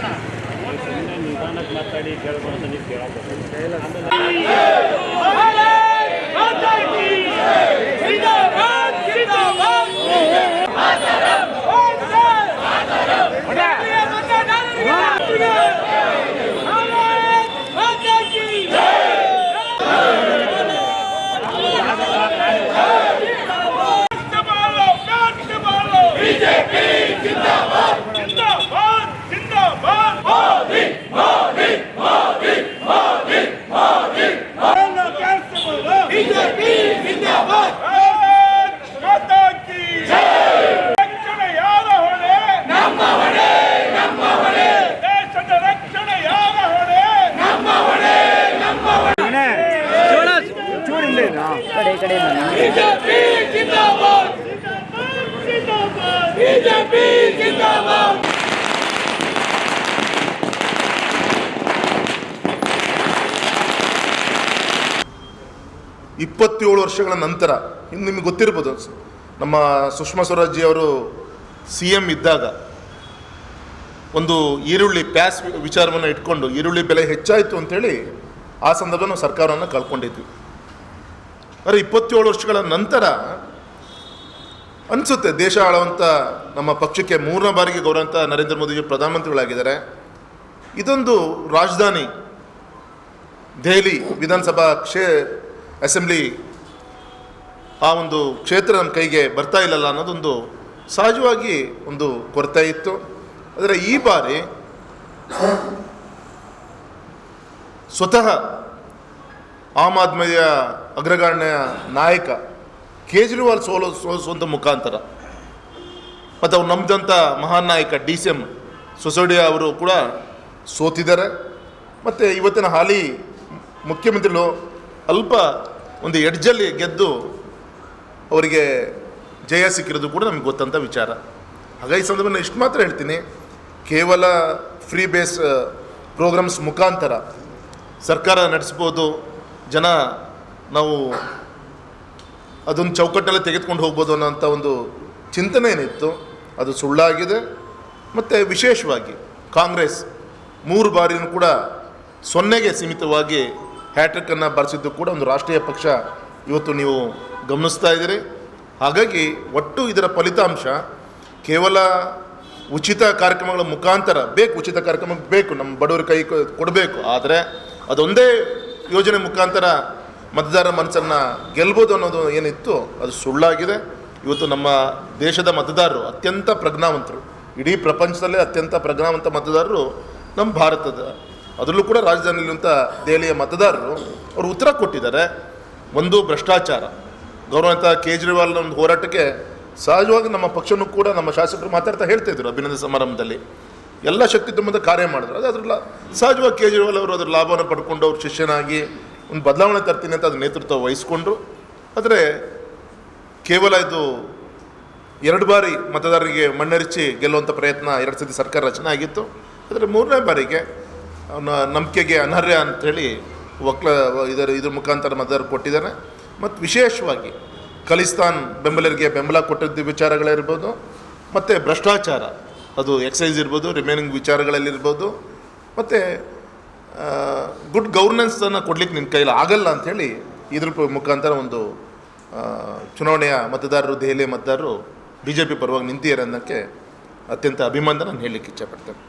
ಸುಮ್ಮನೆ ನಿಧಾನಕ್ಕೆ ಮಾತಾಡಿ ಕೇಳ್ಬಾರ್ದು ನೀವು ಕೇಳಬೇಕು ಇಪ್ಪತ್ತೇಳು ವರ್ಷಗಳ ನಂತರ, ಇನ್ನು ನಿಮಗೆ ಗೊತ್ತಿರ್ಬೋದು, ನಮ್ಮ ಸುಷ್ಮಾ ಸ್ವರಾಜ್ಜಿ ಅವರು ಸಿ ಎಂ ಇದ್ದಾಗ ಒಂದು ಈರುಳ್ಳಿ ಪ್ಯಾಸ್ ವಿಚಾರವನ್ನು ಇಟ್ಕೊಂಡು ಈರುಳ್ಳಿ ಬೆಲೆ ಹೆಚ್ಚಾಯಿತು ಅಂತೇಳಿ ಆ ಸಂದರ್ಭ ನಾವು ಸರ್ಕಾರವನ್ನು ಕಳ್ಕೊಂಡಿದ್ವಿ. ಆದರೆ ಇಪ್ಪತ್ತೇಳು ವರ್ಷಗಳ ನಂತರ ಅನಿಸುತ್ತೆ ದೇಶ ಆಳುವಂಥ ನಮ್ಮ ಪಕ್ಷಕ್ಕೆ ಮೂರನೇ ಬಾರಿಗೆ ಗೌರವಂತ ನರೇಂದ್ರ ಮೋದಿಜಿ ಪ್ರಧಾನಮಂತ್ರಿಗಳಾಗಿದ್ದಾರೆ. ಇದೊಂದು ರಾಜಧಾನಿ, ದೆಹಲಿ ವಿಧಾನಸಭಾ ಕ್ಷೇ, ಅಸೆಂಬ್ಲಿ ಆ ಒಂದು ಕ್ಷೇತ್ರ ನಮ್ಮ ಕೈಗೆ ಬರ್ತಾ ಇಲ್ಲಲ್ಲ ಅನ್ನೋದೊಂದು ಸಹಜವಾಗಿ ಒಂದು ಕೊರತೆ ಇತ್ತು. ಆದರೆ ಈ ಬಾರಿ ಸ್ವತಃ ಆಮ್ ಆದ್ಮಿಯ ಅಗ್ರಗಣ್ಯ ನಾಯಕ ಕೇಜ್ರಿವಾಲ್ ಸೋಲು ಸೋಲಿಸುವಂಥ ಮುಖಾಂತರ ಮತ್ತು ಅವ್ರು ನಂಬಿದಂಥ ಮಹಾನ್ ನಾಯಕ ಡಿ ಸಿ ಎಂ ಸೊಸೋಡಿಯಾ ಅವರು ಕೂಡ ಸೋತಿದ್ದಾರೆ. ಮತ್ತು ಇವತ್ತಿನ ಹಾಲಿ ಮುಖ್ಯಮಂತ್ರಿಗಳು ಅಲ್ಪ ಒಂದು ಎಡ್ಜಲ್ಲಿ ಗೆದ್ದು ಅವರಿಗೆ ಜಯ ಸಿಕ್ಕಿರೋದು ಕೂಡ ನಮಗೆ ಗೊತ್ತಂಥ ವಿಚಾರ. ಹಾಗಾಗಿ ಸಂದರ್ಭದಲ್ಲಿ ಇಷ್ಟು ಮಾತ್ರ ಹೇಳ್ತೀನಿ. ಕೇವಲ ಫ್ರೀ ಬೇಸ್ ಪ್ರೋಗ್ರಾಮ್ಸ್ ಮುಖಾಂತರ ಸರ್ಕಾರ ನಡೆಸ್ಬೋದು. ಜನ ನಾವು ಅದೊಂದು ಚೌಕಟ್ಟಲ್ಲಿ ತೆಗೆದುಕೊಂಡು ಹೋಗ್ಬೋದು ಅನ್ನೋಂಥ ಒಂದು ಚಿಂತನೆ ಏನಿತ್ತು, ಅದು ಸುಳ್ಳಾಗಿದೆ ಮತ್ತು ವಿಶೇಷವಾಗಿ ಕಾಂಗ್ರೆಸ್ ಮೂರು ಬಾರಿಯೂ ಕೂಡ ಸೊನ್ನೆಗೆ ಸೀಮಿತವಾಗಿ ಹ್ಯಾಟ್ರಿಕನ್ನು ಬರೆಸಿದ್ದು ಕೂಡ ಒಂದು ರಾಷ್ಟ್ರೀಯ ಪಕ್ಷ ಇವತ್ತು ನೀವು ಗಮನಿಸ್ತಾ ಇದ್ದೀರಿ. ಹಾಗಾಗಿ ಒಟ್ಟು ಇದರ ಫಲಿತಾಂಶ ಕೇವಲ ಉಚಿತ ಕಾರ್ಯಕ್ರಮಗಳ ಮುಖಾಂತರ, ಬೇಕು ಉಚಿತ ಕಾರ್ಯಕ್ರಮ ಬೇಕು, ನಮ್ಮ ಬಡವರ ಕೈ ಕೊಡಬೇಕು, ಆದರೆ ಅದೊಂದೇ ಯೋಜನೆ ಮುಖಾಂತರ ಮತದಾರರ ಮನಸ್ಸನ್ನು ಗೆಲ್ಬೋದು ಅನ್ನೋದು ಏನಿತ್ತು, ಅದು ಸುಳ್ಳಾಗಿದೆ. ಇವತ್ತು ನಮ್ಮ ದೇಶದ ಮತದಾರರು ಅತ್ಯಂತ ಪ್ರಜ್ಞಾವಂತರು. ಇಡೀ ಪ್ರಪಂಚದಲ್ಲೇ ಅತ್ಯಂತ ಪ್ರಜ್ಞಾವಂತ ಮತದಾರರು ನಮ್ಮ ಭಾರತದ. ಅದರಲ್ಲೂ ಕೂಡ ರಾಜಧಾನಿಯಲ್ಲಿರುವಂಥ ದೆಹಲಿಯ ಮತದಾರರು ಅವರು ಉತ್ತರ ಕೊಟ್ಟಿದ್ದಾರೆ. ಒಂದು ಭ್ರಷ್ಟಾಚಾರ. ಗೌರವಂತ ಕೇಜ್ರಿವಾಲ್ನ ಒಂದು ಹೋರಾಟಕ್ಕೆ ಸಹಜವಾಗಿ ನಮ್ಮ ಪಕ್ಷನೂ ಕೂಡ ನಮ್ಮ ಶಾಸಕರು ಮಾತಾಡ್ತಾ ಹೇಳ್ತಾ ಇದ್ರು ಅಭಿನಂದನೆ ಸಮಾರಂಭದಲ್ಲಿ. ಎಲ್ಲ ಶಕ್ತಿ ತುಂಬದ ಕಾರ್ಯ ಮಾಡಿದ್ರು. ಅದು ಅದ್ರಲ್ಲ ಸಹಜವಾಗಿ ಕೇಜ್ರಿವಾಲ್ ಅವರು ಅದರ ಲಾಭವನ್ನು ಪಡ್ಕೊಂಡು ಅವ್ರ ಶಿಷ್ಯನಾಗಿ ಒಂದು ಬದಲಾವಣೆ ತರ್ತೀನಿ ಅಂತ ಅದ್ರ ನೇತೃತ್ವ ವಹಿಸ್ಕೊಂಡ್ರು. ಆದರೆ ಕೇವಲ ಇದು ಎರಡು ಬಾರಿ ಮತದಾರರಿಗೆ ಮಣ್ಣರಿಚಿ ಗೆಲ್ಲುವಂಥ ಪ್ರಯತ್ನ ಎರಡು ಸತಿ ಸರ್ಕಾರ ರಚನೆ ಆಗಿತ್ತು. ಆದರೆ ಮೂರನೇ ಬಾರಿಗೆ ಅವನ ನಂಬಿಕೆಗೆ ಅನರ್ಹ ಅಂಥೇಳಿ ಒಕ್ಲ ಇದರ ಇದ್ರ ಮುಖಾಂತರ ಮತದಾರರು ಕೊಟ್ಟಿದ್ದಾನೆ ಮತ್ತು ವಿಶೇಷವಾಗಿ ಖಲಿಸ್ತಾನ್ ಬೆಂಬಲರಿಗೆ ಬೆಂಬಲ ಕೊಟ್ಟಿದ್ದ ವಿಚಾರಗಳಿರ್ಬೋದು ಮತ್ತು ಭ್ರಷ್ಟಾಚಾರ. ಅದು ಎಕ್ಸೈಸ್ ಇರ್ಬೋದು ರಿಮೈನಿಂಗ್ ವಿಚಾರಗಳಲ್ಲಿರ್ಬೋದು, ಮತ್ತು ಗುಡ್ ಗೌರ್ನೆನ್ಸನ್ನು ಕೊಡ್ಲಿಕ್ಕೆ ನಿನ್ನ ಕೈಲಿ ಆಗಲ್ಲ ಅಂಥೇಳಿ ಇದ್ರ ಮುಖಾಂತರ ಒಂದು ಚುನಾವಣೆಯ ಮತದಾರರು, ದೆಹಲಿಯ ಮತದಾರರು ಬಿ ಜೆ ಪಿ ಪರವಾಗಿ ನಿಂತಿದ್ದಾರೆ ಅನ್ನೋಕ್ಕೆ ಅತ್ಯಂತ ಅಭಿಮಾನ ನಾನು ಹೇಳಲಿಕ್ಕೆ ಇಚ್ಛೆಪಡ್ತೇನೆ